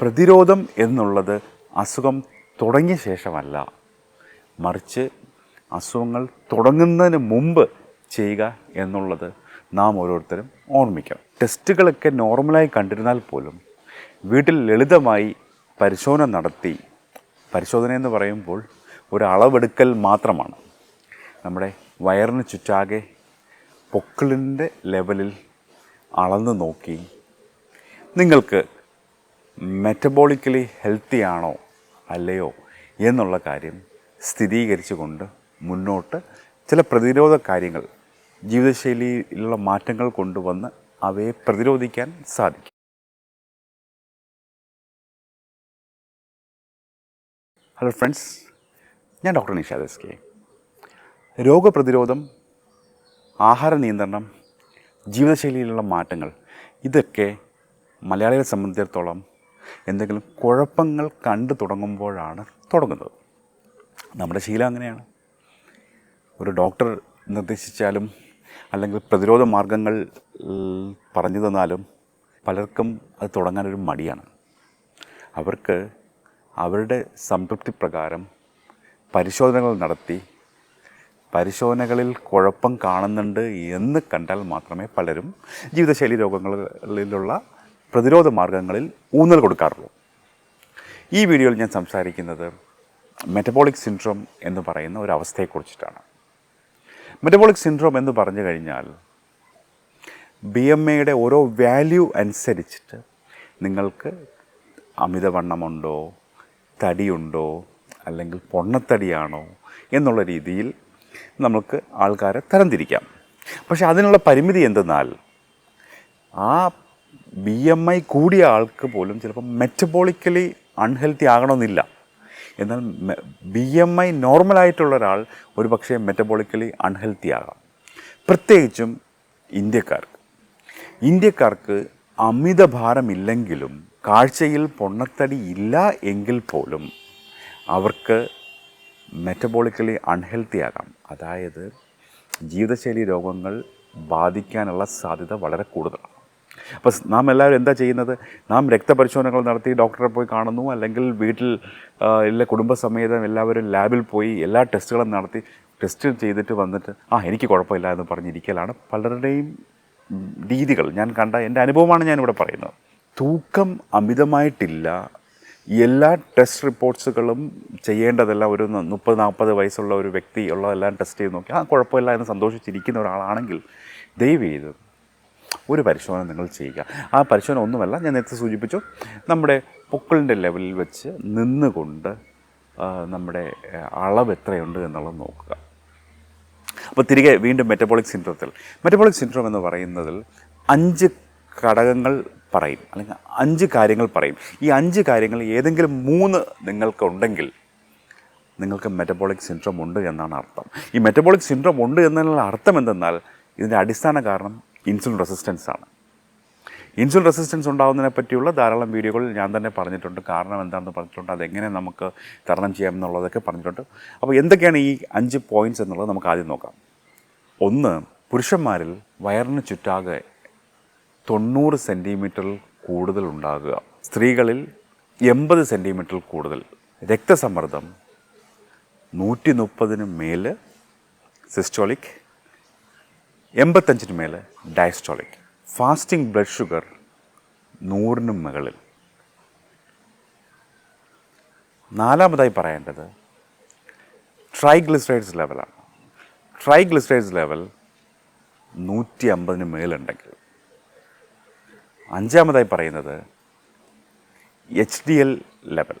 പ്രതിരോധം എന്നുള്ളത് അസുഖം തുടങ്ങിയ ശേഷമല്ല. മറിച്ച് അസുഖങ്ങൾ തുടങ്ങുന്നതിന് മുമ്പ് ചെയ്യുക എന്നുള്ളത് നാം ഓരോരുത്തരും ഓർമ്മിക്കണം. ടെസ്റ്റുകളൊക്കെ നോർമലായി കണ്ടിരുന്നാൽ പോലും വീട്ടിൽ ലളിതമായി പരിശോധന നടത്തി പരിശോധന എന്ന് പറയുമ്പോൾ ഒരു അളവെടുക്കൽ മാത്രമാണ്. നമ്മുടെ വയറിന് ചുറ്റാകെ പൊക്കിളിന്റെ ലെവലിൽ അളന്ന് നോക്കി നിങ്ങൾക്ക് മെറ്റബോളിക്കലി ഹെൽത്തി ആണോ അല്ലയോ എന്നുള്ള കാര്യം സ്ഥിരീകരിച്ചുകൊണ്ട് മുന്നോട്ട് ചില പ്രതിരോധ കാര്യങ്ങൾ ജീവിതശൈലിയിലുള്ള മാറ്റങ്ങൾ കൊണ്ടുവന്ന് അവയെ പ്രതിരോധിക്കാൻ സാധിക്കും. ഹലോ ഫ്രണ്ട്സ് ഞാൻ ഡോക്ടർ നിഷാദ് എസ് കെ രോഗപ്രതിരോധം ആഹാര നിയന്ത്രണം ജീവിതശൈലിയിലുള്ള മാറ്റങ്ങൾ ഇതൊക്കെ മലയാളികളെ സംബന്ധിച്ചിടത്തോളം എന്തെങ്കിലും കുഴപ്പങ്ങൾ കണ്ടു തുടങ്ങുമ്പോഴാണ് തുടങ്ങുന്നത്. നമ്മുടെ ശീലം അങ്ങനെയാണ്. ഒരു ഡോക്ടർ നിർദ്ദേശിച്ചാലും അല്ലെങ്കിൽ പ്രതിരോധ മാർഗങ്ങൾ പറഞ്ഞു തന്നാലും പലർക്കും അത് തുടങ്ങാനൊരു മടിയാണ്. അവർക്ക് അവരുടെ സംതൃപ്തി പ്രകാരം പരിശോധനകൾ നടത്തി പരിശോധനകളിൽ കുഴപ്പം കാണുന്നുണ്ട് എന്ന് കണ്ടാൽ മാത്രമേ പലരും ജീവിതശൈലി രോഗങ്ങളിലുള്ള പ്രതിരോധ മാർഗങ്ങളിൽ ഊന്നൽ കൊടുക്കാറുള്ളൂ. ഈ വീഡിയോയിൽ ഞാൻ സംസാരിക്കുന്നത് മെറ്റബോളിക് സിൻഡ്രോം എന്ന് പറയുന്ന ഒരു അവസ്ഥയെക്കുറിച്ചിട്ടാണ്. മെറ്റബോളിക് സിൻഡ്രോം എന്ന് പറഞ്ഞു കഴിഞ്ഞാൽ ബി എം എയുടെ ഓരോ വാല്യൂ അനുസരിച്ചിട്ട് നിങ്ങൾക്ക് അമിതവണ്ണമുണ്ടോ തടിയുണ്ടോ അല്ലെങ്കിൽ പൊണ്ണത്തടിയാണോ എന്നുള്ള രീതിയിൽ നമുക്ക് ആൾക്കാരെ തരംതിരിക്കാം. പക്ഷേ അതിനുള്ള പരിമിതി എന്തെന്നാൽ ആ ബി എം ഐ കൂടിയ ആൾക്ക് പോലും ചിലപ്പോൾ മെറ്റബോളിക്കലി അൺഹെൽത്തി ആകണമെന്നില്ല. എന്നാൽ ബി എം ഐ നോർമലായിട്ടുള്ള ഒരാൾ ഒരു പക്ഷേ മെറ്റബോളിക്കലി അൺഹെൽത്തി ആകാം. പ്രത്യേകിച്ചും ഇന്ത്യക്കാർക്ക്. ഇന്ത്യക്കാർക്ക് അമിത അമിതഭാരമില്ലെങ്കിലും കാഴ്ചയിൽ പൊണ്ണത്തടി ഇല്ല എങ്കിൽ പോലും അവർക്ക് മെറ്റബോളിക്കലി അൺഹെൽത്തി ആകാം. അതായത് ജീവിതശൈലി രോഗങ്ങൾ ബാധിക്കാനുള്ള സാധ്യത വളരെ കൂടുതലാണ്. അപ്പോൾ നാം എല്ലാവരും എന്താ ചെയ്യുന്നത്? നാം രക്തപരിശോധനകൾ നടത്തി ഡോക്ടറെ പോയി കാണുന്നു. അല്ലെങ്കിൽ വീട്ടിൽ ഇല്ല കുടുംബസമേതം എല്ലാവരും ലാബിൽ പോയി എല്ലാ ടെസ്റ്റുകളും നടത്തി ടെസ്റ്റ് ചെയ്തിട്ട് വന്നിട്ട് ആ എനിക്ക് കുഴപ്പമില്ല എന്ന് പറഞ്ഞിരിക്കലാണ് പലരുടെയും രീതികൾ. ഞാൻ കണ്ട എന്റെ അനുഭവമാണ് ഞാനിവിടെ പറയുന്നത്. തൂക്കം അമിതമായിട്ടില്ല. എല്ലാ ടെസ്റ്റ് റിപ്പോർട്ട്സുകളും ചെയ്യേണ്ടതെല്ലാം ഒരു മുപ്പത് നാൽപ്പത് വയസ്സുള്ള ഒരു വ്യക്തി ഉള്ളതെല്ലാം ടെസ്റ്റ് ചെയ്ത് നോക്കി ആ കുഴപ്പമില്ല എന്ന് സന്തോഷിച്ചിരിക്കുന്ന ഒരാളാണെങ്കിൽ ദയവ് ചെയ്ത് ഒരു പരിശോധന നിങ്ങൾ ചെയ്യുക. ആ പരിശോധന ഒന്നുമല്ല ഞാൻ നേരത്തെ സൂചിപ്പിച്ചു നമ്മുടെ പൊക്കിളിന്റെ ലെവലിൽ വെച്ച് നിന്നുകൊണ്ട് നമ്മുടെ അളവ് എത്രയുണ്ട് എന്നുള്ളത് നോക്കുക. അപ്പോൾ തിരികെ വീണ്ടും മെറ്റബോളിക് സിൻഡ്രോത്തിൽ മെറ്റബോളിക് സിൻഡ്രോം എന്ന് പറയുന്നതിൽ അഞ്ച് ഘടകങ്ങൾ പറയും അല്ലെങ്കിൽ അഞ്ച് കാര്യങ്ങൾ പറയും. ഈ അഞ്ച് കാര്യങ്ങൾ ഏതെങ്കിലും മൂന്ന് നിങ്ങൾക്കുണ്ടെങ്കിൽ നിങ്ങൾക്ക് മെറ്റബോളിക് സിൻഡ്രോം ഉണ്ട് എന്നാണ് അർത്ഥം. ഈ മെറ്റബോളിക് സിൻഡ്രോം ഉണ്ട് എന്നുള്ള അർത്ഥം എന്തെന്നാൽ ഇതിന്റെ അടിസ്ഥാന കാരണം ഇൻസുലിൻ റെസിസ്റ്റൻസ് ആണ്. ഇൻസുലിൻ റെസിസ്റ്റൻസ് ഉണ്ടാകുന്നതിനെ പറ്റിയുള്ള ധാരാളം വീഡിയോകൾ ഞാൻ തന്നെ പറഞ്ഞിട്ടുണ്ട്. കാരണം എന്താണെന്ന് പറഞ്ഞിട്ടുണ്ട്. അതെങ്ങനെ നമുക്ക് തരണം ചെയ്യാം എന്നുള്ളതൊക്കെ പറഞ്ഞിട്ടുണ്ട്. അപ്പോൾ എന്തൊക്കെയാണ് ഈ അഞ്ച് പോയിന്റ്സ് എന്നുള്ളത് നമുക്ക് ആദ്യം നോക്കാം. ഒന്ന് പുരുഷന്മാരിൽ വയറിന് ചുറ്റാകെ തൊണ്ണൂറ് സെന്റിമീറ്ററിൽ കൂടുതൽ ഉണ്ടാകുക. സ്ത്രീകളിൽ എൺപത് സെന്റിമീറ്ററിൽ കൂടുതൽ. രക്തസമ്മർദ്ദം നൂറ്റി മുപ്പതിന് മേൽ സിസ്റ്റോളിക് എൺപത്തഞ്ചിന് മേലെ ഡയസ്റ്റോളിക് ഫാസ്റ്റിംഗ് ബ്ലഡ് ഷുഗർ നൂറിന് മുകളിൽ. നാലാമതായി പറയേണ്ടത് ട്രൈഗ്ലിസറൈഡ്സ് ലെവലാണ് ട്രൈഗ്ലിസറൈഡ്സ് ലെവൽ നൂറ്റി അമ്പതിന് മേലുണ്ടെങ്കിൽ. അഞ്ചാമതായി പറയുന്നത് എച്ച് ഡി എൽ ലെവൽ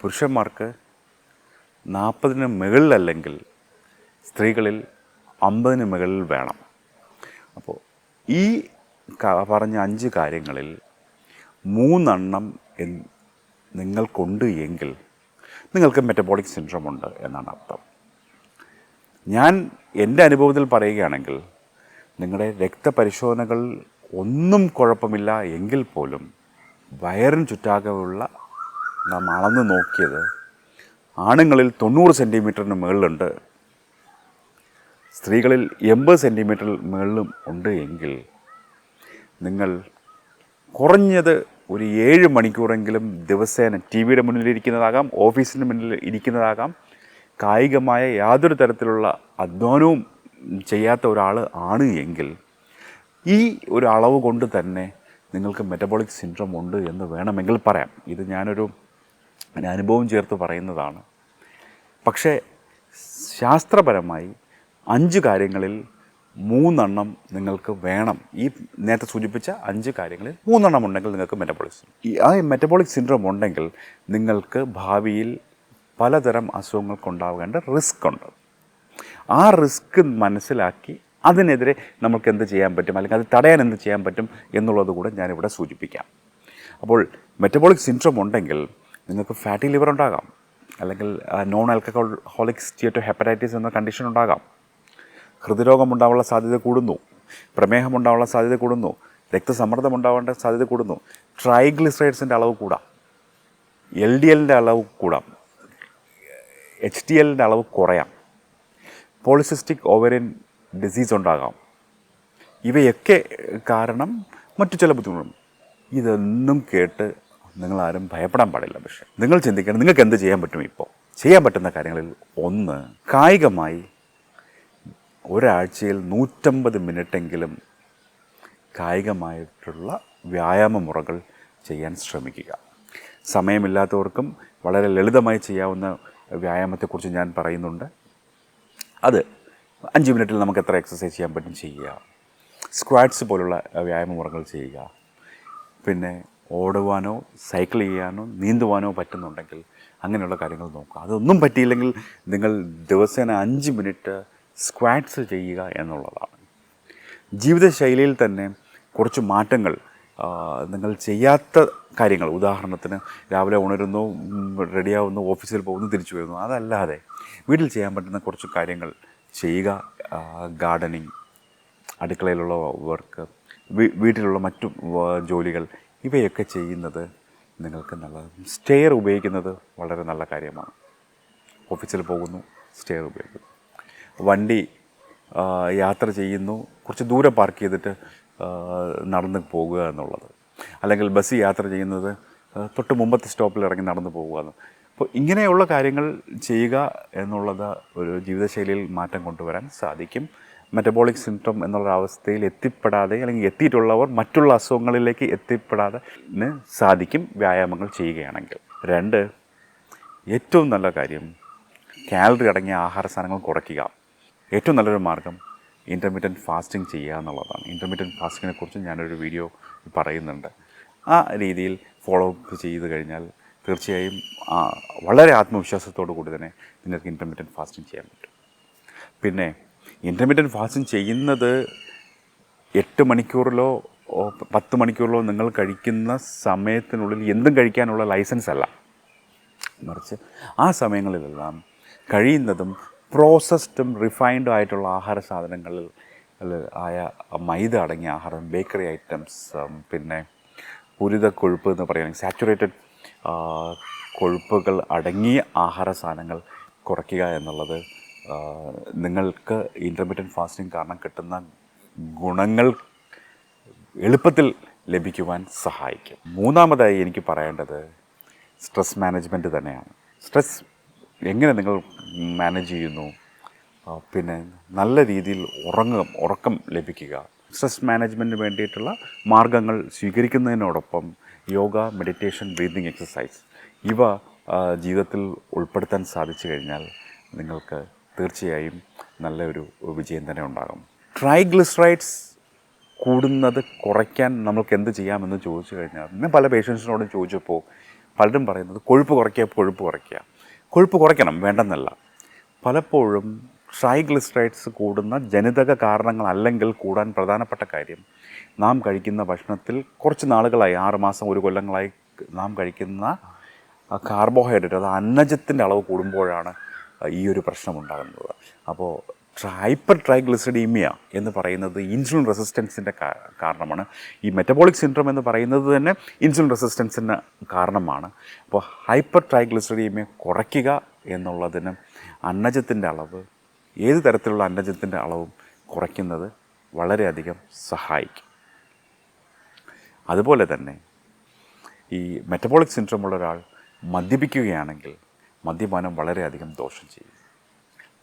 പുരുഷന്മാർക്ക് നാൽപ്പതിന് മുകളിലല്ലെങ്കിൽ സ്ത്രീകളിൽ അമ്പതിന് മുകളിൽ വേണം. അപ്പോൾ ഈ പറഞ്ഞ അഞ്ച് കാര്യങ്ങളിൽ മൂന്നെണ്ണം നിങ്ങൾക്കുണ്ട് എങ്കിൽ നിങ്ങൾക്ക് മെറ്റബോളിക് സിൻഡ്രോം ഉണ്ട് എന്നാണ് അർത്ഥം. ഞാൻ എന്റെ അനുഭവത്തിൽ പറയുകയാണെങ്കിൽ നിങ്ങളുടെ രക്തപരിശോധനകൾ ഒന്നും കുഴപ്പമില്ല എങ്കിൽ പോലും വയറിന് ചുറ്റാകെയുള്ള നാം അളന്ന് നോക്കിയത് ആണുങ്ങളിൽ തൊണ്ണൂറ് സെന്റിമീറ്ററിന് മുകളിലുണ്ട് സ്ത്രീകളിൽ എൺപത് സെന്റിമീറ്ററിൽ മുകളിലും ഉണ്ട് എങ്കിൽ നിങ്ങൾ കുറഞ്ഞത് ഒരു ഏഴ് മണിക്കൂറെങ്കിലും ദിവസേന ടി വിയുടെ മുന്നിലിരിക്കുന്നതാകാം ഓഫീസിന്റെ മുന്നിൽ ഇരിക്കുന്നതാകാം. കായികമായ യാതൊരു തരത്തിലുള്ള അധ്വാനവും ചെയ്യാത്ത ഒരാൾ ആണ് എങ്കിൽ ഈ ഒരു അളവ് കൊണ്ട് തന്നെ നിങ്ങൾക്ക് മെറ്റബോളിക് സിൻഡ്രോം ഉണ്ട് എന്ന് വേണമെങ്കിൽ പറയാം. ഇത് ഞാനൊരു അനുഭവം ചേർത്ത് പറയുന്നതാണ്. പക്ഷേ ശാസ്ത്രപരമായി അഞ്ച് കാര്യങ്ങളിൽ മൂന്നെണ്ണം നിങ്ങൾക്ക് വേണം. ഈ നേരത്തെ സൂചിപ്പിച്ച അഞ്ച് കാര്യങ്ങളിൽ മൂന്നെണ്ണം ഉണ്ടെങ്കിൽ നിങ്ങൾക്ക് മെറ്റബോളിക് ഈ ആ മെറ്റബോളിക് സിൻഡ്രോം ഉണ്ടെങ്കിൽ നിങ്ങൾക്ക് ഭാവിയിൽ പലതരം അസുഖങ്ങൾക്കുണ്ടാകേണ്ട റിസ്ക് ഉണ്ട്. ആ റിസ്ക് മനസ്സിലാക്കി അതിനെതിരെ നമുക്ക് എന്ത് ചെയ്യാൻ പറ്റും? അല്ലെങ്കിൽ അത് തടയാൻ എന്ത് ചെയ്യാൻ പറ്റും എന്നുള്ളത് കൂടെ ഞാനിവിടെ സൂചിപ്പിക്കാം. അപ്പോൾ മെറ്റബോളിക് സിൻഡ്രോം ഉണ്ടെങ്കിൽ നിങ്ങൾക്ക് ഫാറ്റി ലിവർ ഉണ്ടാകാം. അല്ലെങ്കിൽ non alcoholic steatohepatitis എന്ന കണ്ടീഷൻ ഉണ്ടാകാം. ഹൃദ്രോഗം ഉണ്ടാവാനുള്ള സാധ്യത കൂടുന്നു. പ്രമേഹം ഉണ്ടാവാനുള്ള സാധ്യത കൂടുന്നു. രക്തസമ്മർദ്ദം ഉണ്ടാവേണ്ട സാധ്യത കൂടുന്നു. ട്രൈഗ്ലിസറൈഡ്സിന്റെ അളവ് കൂടാം. എൽ ഡി എല്ലിന്റെ അളവ് കൂടാം. എച്ച് ഡി എല്ലിന്റെ അളവ് കുറയാം. പോളിസിസ്റ്റിക് ഓവറിയൻ ഡിസീസ് ഉണ്ടാകാം. ഇവയൊക്കെ കാരണം മറ്റു ചില ബുദ്ധിമുട്ടും. ഇതൊന്നും കേട്ട് നിങ്ങളാരും ഭയപ്പെടാൻ പാടില്ല പക്ഷേ നിങ്ങൾ ചിന്തിക്കണം. നിങ്ങൾക്ക് എന്ത് ചെയ്യാൻ പറ്റും ഇപ്പോൾ? ചെയ്യാൻ പറ്റുന്ന കാര്യങ്ങളിൽ ഒന്ന് കായികമായി ഒരാഴ്ചയിൽ നൂറ്റമ്പത് മിനിറ്റെങ്കിലും കായികമായിട്ടുള്ള വ്യായാമ മുറകൾ ചെയ്യാൻ ശ്രമിക്കുക. സമയമില്ലാത്തവർക്കും വളരെ ലളിതമായി ചെയ്യാവുന്ന വ്യായാമത്തെക്കുറിച്ച് ഞാൻ പറയുന്നുണ്ട്. അത് അഞ്ച് മിനിറ്റിൽ നമുക്ക് എത്ര എക്സസൈസ് ചെയ്യാൻ പറ്റും ചെയ്യുക. സ്ക്വാറ്റ്സ് പോലുള്ള വ്യായാമ മുറകൾ ചെയ്യുക. പിന്നെ ഓടുവാനോ സൈക്കിൾ ചെയ്യാനോ നീന്തുവാനോ പറ്റുന്നുണ്ടെങ്കിൽ അങ്ങനെയുള്ള കാര്യങ്ങൾ നോക്കുക. അതൊന്നും പറ്റിയില്ലെങ്കിൽ നിങ്ങൾ ദിവസേന അഞ്ച് മിനിറ്റ് സ്ക്വാറ്റ്സ് ചെയ്യുക എന്നുള്ളതാണ്. ജീവിതശൈലിയിൽ തന്നെ കുറച്ച് മാറ്റങ്ങൾ നിങ്ങൾ ചെയ്യാത്ത കാര്യങ്ങൾ. ഉദാഹരണത്തിന് രാവിലെ ഉണരുന്നു റെഡിയാവുന്നു ഓഫീസിൽ പോകുന്നു തിരിച്ചു വരുന്നു. അതല്ലാതെ വീട്ടിൽ ചെയ്യാൻ പറ്റുന്ന കുറച്ച് കാര്യങ്ങൾ ചെയ്യുക ഗാർഡനിങ് അടുക്കളയിലുള്ള വർക്ക് വീട്ടിലുള്ള മറ്റു ജോലികൾ ഇവയൊക്കെ ചെയ്യുന്നത് നിങ്ങൾക്ക് നല്ല സ്റ്റെയർ ഉപയോഗിക്കുന്നത് വളരെ നല്ല കാര്യമാണ്. ഓഫീസിൽ പോകുന്നു സ്റ്റെയർ ഉപയോഗിക്കുന്നു. വണ്ടി യാത്ര ചെയ്യുന്നു. കുറച്ച് ദൂരെ പാർക്ക് ചെയ്തിട്ട് നടന്ന് പോകുക എന്നുള്ളത്. അല്ലെങ്കിൽ ബസ് യാത്ര ചെയ്യുന്നത് തൊട്ട് മുമ്പത്തെ സ്റ്റോപ്പിൽ ഇറങ്ങി നടന്നു പോകുക എന്ന്. അപ്പോൾ ഇങ്ങനെയുള്ള കാര്യങ്ങൾ ചെയ്യുക എന്നുള്ളത് ഒരു ജീവിതശൈലിയിൽ മാറ്റം കൊണ്ടുവരാൻ സാധിക്കും. മെറ്റബോളിക് സിംറ്റം എന്നുള്ള അവസ്ഥയിൽ എത്തിപ്പെടാതെ അല്ലെങ്കിൽ എത്തിയിട്ടുള്ളവർ മറ്റുള്ള അസുഖങ്ങളിലേക്ക് എത്തിപ്പെടാതെ സാധിക്കും വ്യായാമങ്ങൾ ചെയ്യുകയാണെങ്കിൽ. രണ്ട് ഏറ്റവും നല്ല കാര്യം കാലറി അടങ്ങിയ ആഹാര സാധനങ്ങൾ കുറയ്ക്കുക. ഏറ്റവും നല്ലൊരു മാർഗം ഇന്റർമീഡിയന്റ് ഫാസ്റ്റിംഗ് ചെയ്യുക എന്നുള്ളതാണ്. ഇന്റർമീഡിയന്റ് ഫാസ്റ്റിങ്ങിനെ കുറിച്ച് ഞാനൊരു വീഡിയോ പറയുന്നുണ്ട്. ആ രീതിയിൽ ഫോളോ അപ്പ് ചെയ്ത് കഴിഞ്ഞാൽ തീർച്ചയായും വളരെ ആത്മവിശ്വാസത്തോടു കൂടി തന്നെ നിങ്ങൾക്ക് ഇന്റർമീഡിയന്റ് ഫാസ്റ്റിംഗ് ചെയ്യാൻ പറ്റും. പിന്നെ ഇന്റർമീഡിയന്റ് ഫാസ്റ്റിംഗ് ചെയ്യുന്നത് എട്ട് മണിക്കൂറിലോ പത്ത് മണിക്കൂറിലോ നിങ്ങൾ കഴിക്കുന്ന സമയത്തിനുള്ളിൽ എന്തും കഴിക്കാനുള്ള ലൈസൻസ് അല്ല. മറിച്ച് ആ സമയങ്ങളിലെല്ലാം കഴിയുന്നതും പ്രോസസ്ഡും റിഫൈൻഡും ആയിട്ടുള്ള ആഹാര സാധനങ്ങളിൽ ആയ മൈദ അടങ്ങിയ ആഹാരം ബേക്കറി ഐറ്റംസ് പിന്നെ പൂരിത കൊഴുപ്പ് എന്ന് പറയുകയാണെങ്കിൽ സാച്ചുറേറ്റഡ് കൊഴുപ്പുകൾ അടങ്ങിയ ആഹാര സാധനങ്ങൾ കുറയ്ക്കുക എന്നുള്ളത് നിങ്ങൾക്ക് ഇന്റർമീഡിയറ്റ് ഫാസ്റ്റിംഗ് കാരണം കിട്ടുന്ന ഗുണങ്ങൾ എളുപ്പത്തിൽ ലഭിക്കുവാൻ സഹായിക്കും. മൂന്നാമതായി എനിക്ക് പറയേണ്ടത് സ്ട്രെസ് മാനേജ്മെന്റ് തന്നെയാണ്. സ്ട്രെസ് എങ്ങനെ നിങ്ങൾ മാനേജ് ചെയ്യുന്നു? പിന്നെ നല്ല രീതിയിൽ ഉറങ്ങുക ഉറക്കം ലഭിക്കുക. സ്ട്രെസ് മാനേജ്മെന്റിന് വേണ്ടിയിട്ടുള്ള മാർഗങ്ങൾ സ്വീകരിക്കുന്നതിനോടൊപ്പം യോഗ മെഡിറ്റേഷൻ ബ്രീതിങ് എക്സസൈസ് ഇവ ജീവിതത്തിൽ ഉൾപ്പെടുത്താൻ സാധിച്ചു കഴിഞ്ഞാൽ നിങ്ങൾക്ക് തീർച്ചയായും നല്ലൊരു വിജയം തന്നെ ഉണ്ടാകും. ട്രൈഗ്ലിസറൈഡ്സ് കൂടുന്നത് കുറയ്ക്കാൻ നമുക്ക് എന്ത് ചെയ്യാമെന്ന് ചോദിച്ചു കഴിഞ്ഞാൽ ഞാൻ പല പേഷ്യൻസിനോടും ചോദിച്ചപ്പോൾ പലരും പറയുന്നത് കൊഴുപ്പ് കുറയ്ക്കുക കൊഴുപ്പ് കുറയ്ക്കുക. കൊഴുപ്പ് കുറയ്ക്കണം വേണ്ടെന്നല്ല. പലപ്പോഴും ട്രൈഗ്ലിസറൈഡ്സ് കൂടുന്ന ജനിതക കാരണങ്ങൾ അല്ലെങ്കിൽ കൂടാൻ പ്രധാനപ്പെട്ട കാര്യം നാം കഴിക്കുന്ന ഭക്ഷണത്തിൽ കുറച്ച് നാളുകളായി ആറ് മാസം ഒരു കൊല്ലങ്ങളായി നാം കഴിക്കുന്ന കാർബോഹൈഡ്രേറ്റ് അത് അന്നജത്തിന്റെ അളവ് കൂടുമ്പോഴാണ് ഈ ഒരു പ്രശ്നം ഉണ്ടാകുന്നത്. അപ്പോൾ ഹൈപ്പർ ട്രൈഗ്ലിസഡീമിയ എന്ന് പറയുന്നത് ഇൻസുലിൻ റെസിസ്റ്റൻസിന്റെ കാരണമാണ്. ഈ മെറ്റബോളിക് സിൻഡ്രോം എന്ന് പറയുന്നത് തന്നെ ഇൻസുലിൻ റെസിസ്റ്റൻസിന് കാരണമാണ്. അപ്പോൾ ഹൈപ്പർ ട്രൈഗ്ലിസഡീമിയ കുറയ്ക്കുക എന്നുള്ളതിന് അന്നജത്തിന്റെ അളവ് ഏത് തരത്തിലുള്ള അന്നജത്തിന്റെ അളവും കുറയ്ക്കുന്നത് വളരെയധികം സഹായിക്കും. അതുപോലെ തന്നെ ഈ മെറ്റബോളിക് സിൻഡ്രോം ഉള്ള ഒരാൾ മദ്യപിക്കുകയാണെങ്കിൽ മദ്യപാനം വളരെയധികം ദോഷം ചെയ്യും.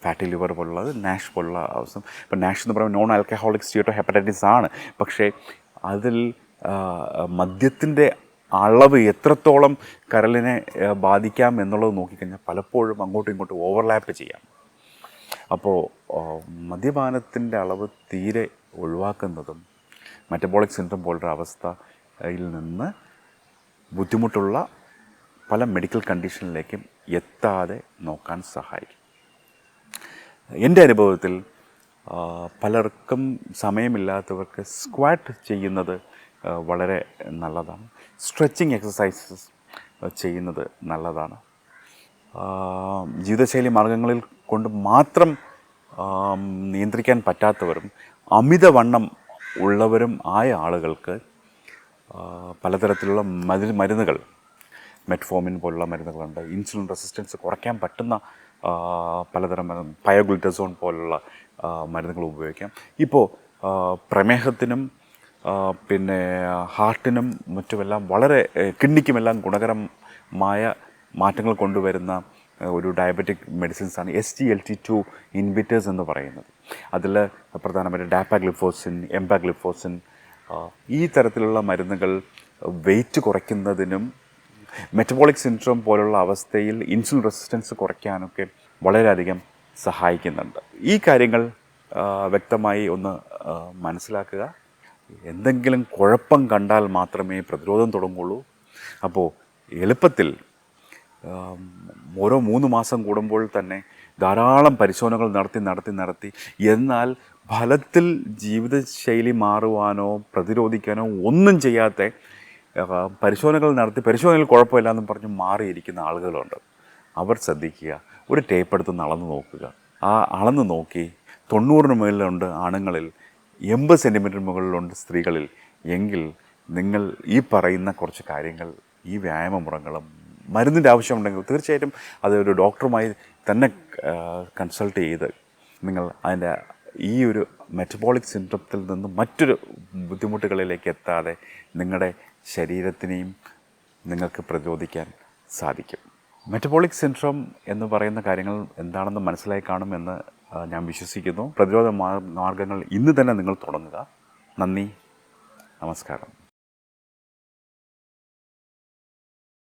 ഫാറ്റി ലിവർ പോലുള്ളത് നാഷ് പോലുള്ള അവസ്ഥ. ഇപ്പം നാഷ് എന്ന് പറയുമ്പോൾ നോൺ ആൽക്കഹോളിക് സ്റ്റീറ്റോ ഹെപ്പറ്റൈറ്റിസ് ആണ്. പക്ഷേ അതിൽ മദ്യത്തിന്റെ അളവ് എത്രത്തോളം കരളിനെ ബാധിക്കാം എന്നുള്ളത് നോക്കിക്കഴിഞ്ഞാൽ പലപ്പോഴും അങ്ങോട്ടും ഇങ്ങോട്ടും ഓവർലാപ്പ് ചെയ്യാം. അപ്പോൾ മദ്യപാനത്തിന്റെ അളവ് തീരെ ഒഴിവാക്കുന്നതും മെറ്റബോളിക് സിൻഡ്രം പോലുള്ള അവസ്ഥയിൽ നിന്ന് ബുദ്ധിമുട്ടുള്ള പല മെഡിക്കൽ കണ്ടീഷനിലേക്കും എത്താതെ നോക്കാൻ സഹായിക്കും. എന്റെ അനുഭവത്തിൽ പലർക്കും സമയമില്ലാത്തവർക്ക് സ്ക്വാറ്റ് ചെയ്യുന്നത് വളരെ നല്ലതാണ്. സ്ട്രെച്ചിങ് എക്സസൈസസ് ചെയ്യുന്നത് നല്ലതാണ്. ജീവിതശൈലി മാർഗങ്ങളിൽ കൊണ്ട് മാത്രം നിയന്ത്രിക്കാൻ പറ്റാത്തവരും അമിതവണ്ണം ഉള്ളവരും ആയ ആളുകൾക്ക് പലതരത്തിലുള്ള മരു മരുന്നുകൾ മെറ്റ്ഫോമിൻ പോലുള്ള മരുന്നുകളുണ്ട് ഇൻസുലിൻ റെസിസ്റ്റൻസ് കുറയ്ക്കാൻ പറ്റുന്ന പലതരം മരുന്ന് പോലുള്ള മരുന്നുകൾ ഉപയോഗിക്കാം. ഇപ്പോൾ പ്രമേഹത്തിനും പിന്നെ ഹാർട്ടിനും മറ്റുമെല്ലാം വളരെ കിഡ്നിക്കുമെല്ലാം ഗുണകരമായ മാറ്റങ്ങൾ കൊണ്ടുവരുന്ന ഒരു diabetic മെഡിസിൻസാണ് S T L T two inhibitors എന്ന് പറയുന്നത്. അതിൽ പ്രധാനമായിട്ടും ഡാപ്പാഗ്ലിഫോസിൻ എംപാഗ്ലിഫോസിൻ ഈ തരത്തിലുള്ള മരുന്നുകൾ വെയിറ്റ് കുറയ്ക്കുന്നതിനും മെറ്റബോളിക് സിൻഡ്രോം പോലുള്ള അവസ്ഥയിൽ ഇൻസുലിൻ റെസിസ്റ്റൻസ് കുറയ്ക്കാനൊക്കെ വളരെയധികം സഹായിക്കുന്നുണ്ട്. ഈ കാര്യങ്ങൾ വ്യക്തമായി ഒന്ന് മനസ്സിലാക്കുക. എന്തെങ്കിലും കുഴപ്പം കണ്ടാൽ മാത്രമേ പ്രതിരോധം തുടങ്ങുള്ളൂ. അപ്പോൾ എളുപ്പത്തിൽ ഓരോ മൂന്ന് മാസം കൂടുമ്പോൾ തന്നെ ധാരാളം പരിശോധനകൾ നടത്തി നടത്തി നടത്തി. എന്നാൽ ഫലത്തിൽ ജീവിതശൈലി മാറുവാനോ പ്രതിരോധിക്കാനോ ഒന്നും ചെയ്യാത്ത പരിശോധനകൾ നടത്തി പരിശോധനയിൽ കുഴപ്പമില്ല എന്ന് പറഞ്ഞ് മാറിയിരിക്കുന്ന ആളുകളുണ്ട്. അവർ ശ്രദ്ധിക്കുക ഒരു ടേപ്പ് എടുത്ത് അളന്ന് നോക്കുക. ആ അളന്ന് നോക്കി തൊണ്ണൂറിന് മുകളിലുണ്ട് ആണുങ്ങളിൽ എൺപത് സെന്റിമീറ്റർ മുകളിലുണ്ട് സ്ത്രീകളിൽ. എങ്കിൽ നിങ്ങൾ ഈ പറയുന്ന കുറച്ച് കാര്യങ്ങൾ ഈ വ്യായാമ മുറങ്ങളും മരുന്നിന്റെ ആവശ്യമുണ്ടെങ്കിൽ തീർച്ചയായിട്ടും അത് ഒരു ഡോക്ടറുമായി തന്നെ കൺസൾട്ട് ചെയ്ത് നിങ്ങൾ അതിന്റെ ഈ ഒരു മെറ്റബോളിക് സിൻഡ്രത്തിൽ നിന്നും മറ്റൊരു ബുദ്ധിമുട്ടുകളിലേക്ക് എത്താതെ നിങ്ങളുടെ ശരീരത്തിനെയും നിങ്ങൾക്ക് പ്രതിരോധിക്കാൻ സാധിക്കും. മെറ്റബോളിക് സിൻഡ്രോം എന്ന് പറയുന്ന കാര്യങ്ങൾ എന്താണെന്ന് മനസ്സിലായി കാണുമെന്ന് ഞാൻ വിശ്വസിക്കുന്നു. പ്രതിരോധ മാർഗങ്ങൾ ഇന്ന് തന്നെ നിങ്ങൾ തുടങ്ങുക. നന്ദി. നമസ്കാരം.